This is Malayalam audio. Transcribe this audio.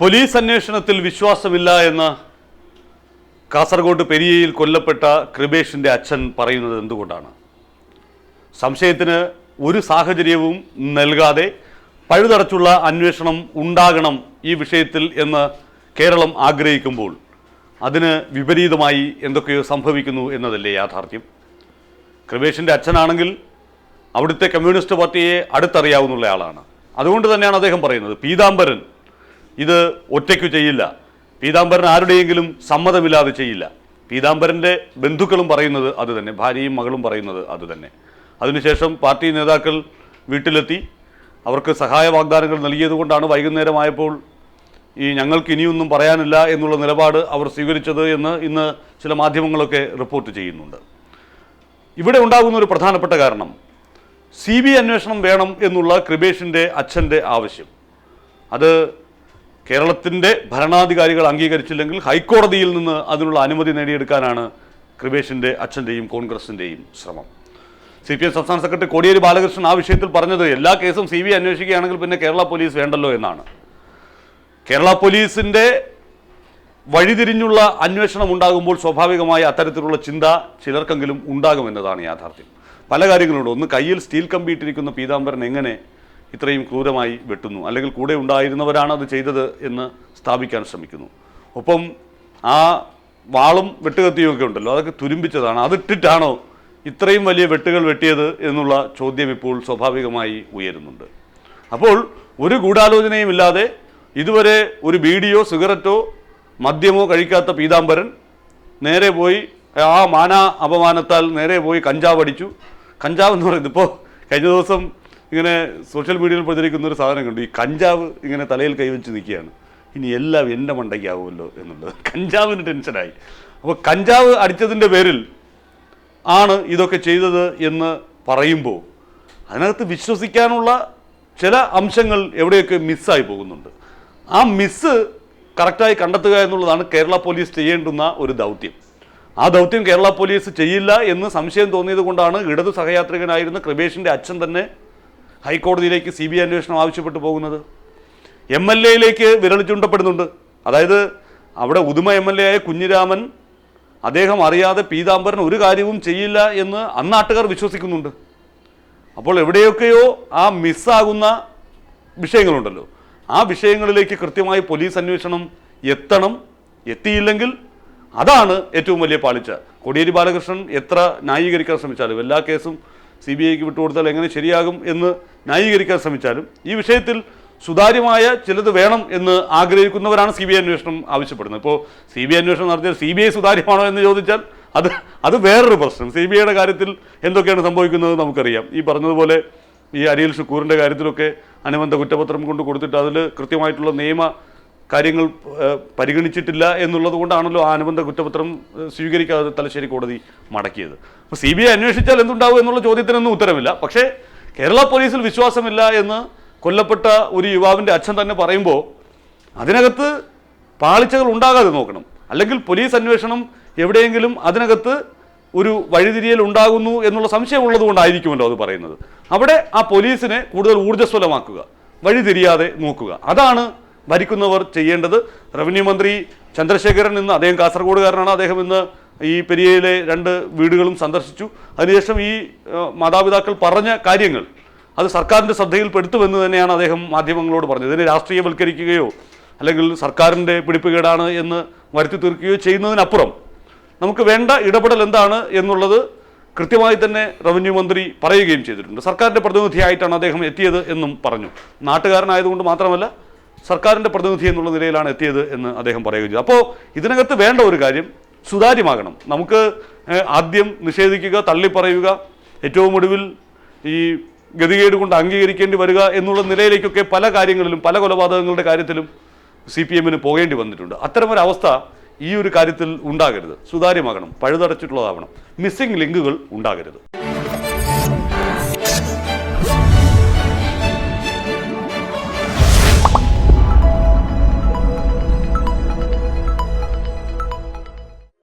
പോലീസ് അന്വേഷണത്തിൽ വിശ്വാസമില്ല എന്ന് കാസർഗോഡ് പെരിയയിൽ കൊല്ലപ്പെട്ട കൃപേഷിന്റെ അച്ഛൻ പറയുന്നത് എന്തുകൊണ്ടാണ്? സംശയത്തിന് ഒരു സാഹചര്യവും നൽകാതെ പഴുതടച്ചുള്ള അന്വേഷണം ഉണ്ടാകണം ഈ വിഷയത്തിൽ എന്ന് കേരളം ആഗ്രഹിക്കുമ്പോൾ അതിന് വിപരീതമായി എന്തൊക്കെയോ സംഭവിക്കുന്നു എന്നതല്ലേ യാഥാർത്ഥ്യം? കൃപേഷിന്റെ അച്ഛനാണെങ്കിൽ അവിടുത്തെ കമ്മ്യൂണിസ്റ്റ് പാർട്ടിയെ അടുത്തറിയാവുന്ന ആളാണ്. അതുകൊണ്ട് തന്നെയാണ് അദ്ദേഹം പറയുന്നത്. പീതാംബരൻ ഇത് ഒറ്റയ്ക്കു ചെയ്യില്ല. പീതാംബരൻ ആരുടെയെങ്കിലും സമ്മതമില്ലാതെ ചെയ്യില്ല. പീതാംബരന്റെ ബന്ധുക്കളും പറയുന്നത് അത് തന്നെ ഭാര്യയും മകളും പറയുന്നത് അത് തന്നെ. അതിനുശേഷം പാർട്ടി നേതാക്കൾ വീട്ടിലെത്തി. അവർക്ക് സഹായ വാഗ്ദാനങ്ങൾ നൽകിയതുകൊണ്ടാണ് വൈകുന്നേരമായപ്പോൾ ഈ ഞങ്ങൾക്ക് ഇനിയൊന്നും പറയാനില്ല എന്നുള്ള നിലപാട് അവർ സ്വീകരിച്ചത് എന്ന് ഇന്ന് ചില മാധ്യമങ്ങളൊക്കെ റിപ്പോർട്ട് ചെയ്യുന്നുണ്ട്. ഇവിടെ ഉണ്ടാകുന്ന ഒരു പ്രധാനപ്പെട്ട കാരണം സി ബി അന്വേഷണം വേണം എന്നുള്ള കൃപേഷിന്റെ അച്ഛന്റെ ആവശ്യം. അത് കേരളത്തിന്റെ ഭരണാധികാരികൾ അംഗീകരിച്ചില്ലെങ്കിൽ ഹൈക്കോടതിയിൽ നിന്ന് അതിനുള്ള അനുമതി നേടിയെടുക്കാനാണ് കൃപേഷിന്റെ അച്ഛന്റെയും കോൺഗ്രസിന്റെയും ശ്രമം. സി പി എം സംസ്ഥാന സെക്രട്ടറി കോടിയേരി ബാലകൃഷ്ണൻ ആ വിഷയത്തിൽ പറഞ്ഞത് എല്ലാ കേസും സി ബി ഐ അന്വേഷിക്കുകയാണെങ്കിൽ പിന്നെ കേരള പോലീസ് വേണ്ടല്ലോ എന്നാണ്. കേരള പോലീസിന്റെ വഴിതിരിഞ്ഞുള്ള അന്വേഷണം ഉണ്ടാകുമ്പോൾ സ്വാഭാവികമായി അത്തരത്തിലുള്ള ചിന്ത ചിലർക്കെങ്കിലും ഉണ്ടാകുമെന്നതാണ് യാഥാർത്ഥ്യം. പല കാര്യങ്ങളുണ്ട്. ഒന്ന് കയ്യിൽ സ്റ്റീൽ കമ്പിയിട്ടിരിക്കുന്ന പീതാംബരൻ എങ്ങനെ ഇത്രയും ക്രൂരമായി വെട്ടുന്നു. അല്ലെങ്കിൽ കൂടെ ഉണ്ടായിരുന്നവരാണ് അത് ചെയ്തത് എന്ന് സ്ഥാപിക്കാൻ ശ്രമിക്കുന്നു. ഒപ്പം ആ വാളും വെട്ടുകത്തിയും ഒക്കെ ഉണ്ടല്ലോ. അതൊക്കെ തുരുമ്പിച്ചതാണ്. അതിട്ടിട്ടാണോ ഇത്രയും വലിയ വെട്ടുകൾ വെട്ടിയത് എന്നുള്ള ചോദ്യം ഇപ്പോൾ സ്വാഭാവികമായി ഉയരുന്നുണ്ട്. അപ്പോൾ ഒരു ഗൂഢാലോചനയും ഇല്ലാതെ ഇതുവരെ ഒരു ബീഡിയോ സിഗരറ്റോ മദ്യമോ കഴിക്കാത്ത പീതാംബരൻ നേരെ പോയി ആ മാന അപമാനത്താൽ നേരെ പോയി കഞ്ചാവ് അടിച്ചു കഞ്ചാവ് എന്ന് പറയുന്നത് ഇപ്പോൾ കഴിഞ്ഞ ദിവസം ഇങ്ങനെ സോഷ്യൽ മീഡിയയിൽ പ്രചരിക്കുന്ന ഒരു സാധനം കണ്ടു. ഈ കഞ്ചാവ് ഇങ്ങനെ തലയിൽ കൈവച്ച് നിൽക്കുകയാണ്. ഇനി എല്ലാം എന്റെ മണ്ടയ്ക്കാവുമല്ലോ എന്നുള്ളത്. കഞ്ചാവിന് ടെൻഷനായി അപ്പോൾ കഞ്ചാവ് അടിച്ചതിന്റെ പേരിൽ ആണ് ഇതൊക്കെ ചെയ്തത് എന്ന് പറയുമ്പോൾ അതിനകത്ത് വിശ്വസിക്കാനുള്ള ചില അംശങ്ങൾ എവിടെയൊക്കെ മിസ്സായി പോകുന്നുണ്ട്. ആ മിസ്സ് കറക്റ്റായി കണ്ടെത്തുക എന്നുള്ളതാണ് കേരള പോലീസ് ചെയ്യേണ്ടുന്ന ഒരു ദൗത്യം. ആ ദൗത്യം കേരള പോലീസ് ചെയ്യില്ല എന്ന് സംശയം തോന്നിയത് കൊണ്ടാണ് ഇടതു സഹയാത്രികനായിരുന്ന കൃപേഷിന്റെ അച്ഛൻ തന്നെ ഹൈക്കോടതിയിലേക്ക് സി ബി ഐ അന്വേഷണം ആവശ്യപ്പെട്ടു പോകുന്നത്. എം എൽ എയിലേക്ക് വിരൽ ചൂണ്ടപ്പെടുന്നുണ്ട്. അതായത് അവിടെ ഉദുമ എം എൽ എ ആയ കുഞ്ഞിരാമൻ അദ്ദേഹം അറിയാതെ പീതാംബരൻ ഒരു കാര്യവും ചെയ്യില്ല എന്ന് അന്നാട്ടുകാർ വിശ്വസിക്കുന്നുണ്ട്. അപ്പോൾ എവിടെയൊക്കെയോ ആ മിസ്സാകുന്ന വിഷയങ്ങളുണ്ടല്ലോ. ആ വിഷയങ്ങളിലേക്ക് കൃത്യമായി പോലീസ് അന്വേഷണം എത്തണം. എത്തിയില്ലെങ്കിൽ അതാണ് ഏറ്റവും വലിയ പാളിച്ച. കോടിയേരി ബാലകൃഷ്ണൻ എത്ര ന്യായീകരിക്കാൻ ശ്രമിച്ചാലും എല്ലാ കേസും സി ബി ഐക്ക് വിട്ടുകൊടുത്താൽ എങ്ങനെ ശരിയാകും എന്ന് ന്യായീകരിക്കാൻ ശ്രമിച്ചാലും ഈ വിഷയത്തിൽ സുതാര്യമായ ചിലത് വേണം എന്ന് ആഗ്രഹിക്കുന്നവരാണ് സി ബി ഐ അന്വേഷണം ആവശ്യപ്പെടുന്നത്. ഇപ്പോൾ സി ബി ഐ അന്വേഷണം നടത്തിയാൽ സി ബി ഐ സുതാര്യമാണോ എന്ന് ചോദിച്ചാൽ അത് അത് വേറൊരു പ്രശ്നം. സി ബി ഐയുടെ കാര്യത്തിൽ എന്തൊക്കെയാണ് സംഭവിക്കുന്നത് നമുക്കറിയാം. ഈ പറഞ്ഞതുപോലെ ഈ അരിയൽ ഷുക്കൂറിന്റെ കാര്യത്തിലൊക്കെ അനുബന്ധ കുറ്റപത്രം കൊണ്ട് കൊടുത്തിട്ട് അതിൽ കൃത്യമായിട്ടുള്ള നിയമ കാര്യങ്ങൾ പരിഗണിച്ചിട്ടില്ല എന്നുള്ളത് കൊണ്ടാണല്ലോ ആ അനുബന്ധ കുറ്റപത്രം സ്വീകരിക്കാതെ തലശ്ശേരി കോടതി മടക്കിയത്. അപ്പോൾ സി ബി ഐ അന്വേഷിച്ചാൽ എന്തുണ്ടാവും എന്നുള്ള ചോദ്യത്തിനൊന്നും ഉത്തരമില്ല. പക്ഷേ കേരള പോലീസിൽ വിശ്വാസമില്ല എന്ന് കൊല്ലപ്പെട്ട ഒരു യുവാവിന്റെ അച്ഛൻ തന്നെ പറയുമ്പോൾ അതിനകത്ത് പാളിച്ചകൾ ഉണ്ടാകാതെ നോക്കണം. അല്ലെങ്കിൽ പോലീസ് അന്വേഷണം എവിടെയെങ്കിലും അതിനകത്ത് ഒരു വഴിതിരിയൽ ഉണ്ടാകുന്നു എന്നുള്ള സംശയമുള്ളത് കൊണ്ടായിരിക്കുമല്ലോ അത് പറയുന്നത്. അവിടെ ആ പോലീസിനെ കൂടുതൽ ഊർജസ്വലമാക്കുക വഴിതിരിയാതെ നോക്കുക. അതാണ് ഭരിക്കുന്നവർ ചെയ്യേണ്ടത്. റവന്യൂ മന്ത്രി ചന്ദ്രശേഖരൻ ഇന്ന് അദ്ദേഹം കാസർഗോഡുകാരനാണ്. അദ്ദേഹം ഇന്ന് ഈ പെരിയയിലെ രണ്ട് വീടുകളും സന്ദർശിച്ചു. അതിനുശേഷം ഈ മാതാപിതാക്കൾ പറഞ്ഞ കാര്യങ്ങൾ അത് സർക്കാരിന്റെ ശ്രദ്ധയിൽപ്പെടുത്തുമെന്ന് തന്നെയാണ് അദ്ദേഹം മാധ്യമങ്ങളോട് പറഞ്ഞത്. ഇതിനെ രാഷ്ട്രീയവൽക്കരിക്കുകയോ അല്ലെങ്കിൽ സർക്കാരിന്റെ പിടിപ്പുകേടാണ് എന്ന് വരുത്തി തീർക്കുകയോ ചെയ്യുന്നതിനപ്പുറം നമുക്ക് വേണ്ട ഇടപെടൽ എന്താണ് എന്നുള്ളത് കൃത്യമായി തന്നെ റവന്യൂ മന്ത്രി പറയുകയും ചെയ്തിട്ടുണ്ട്. സർക്കാരിന്റെ പ്രതിനിധിയായിട്ടാണ് അദ്ദേഹം എത്തിയത് എന്നും പറഞ്ഞു. നാട്ടുകാരനായതുകൊണ്ട് മാത്രമല്ല സർക്കാരിന്റെ പ്രതിനിധി എന്നുള്ള നിലയിലാണ് എത്തിയത് എന്ന് അദ്ദേഹം പറയുകയും ചെയ്തു. അപ്പോൾ ഇതിനകത്ത് വേണ്ട ഒരു കാര്യം സുതാര്യമാകണം. നമുക്ക് ആദ്യം നിഷേധിക്കുക തള്ളിപ്പറയുക ഏറ്റവും ഒടുവിൽ ഈ ഗതികേട് കൊണ്ട് അംഗീകരിക്കേണ്ടി വരിക എന്നുള്ള നിലയിലേക്കൊക്കെ പല കാര്യങ്ങളിലും പല കൊലപാതകങ്ങളുടെ കാര്യത്തിലും സി പി എമ്മിന് പോകേണ്ടി വന്നിട്ടുണ്ട്. അത്തരമൊരവസ്ഥ ഈ ഒരു കാര്യത്തിൽ ഉണ്ടാകരുത്. സുതാര്യമാകണം പഴുതടച്ചിട്ടുള്ളതാവണം. മിസ്സിംഗ് ലിങ്കുകൾ ഉണ്ടാകരുത്.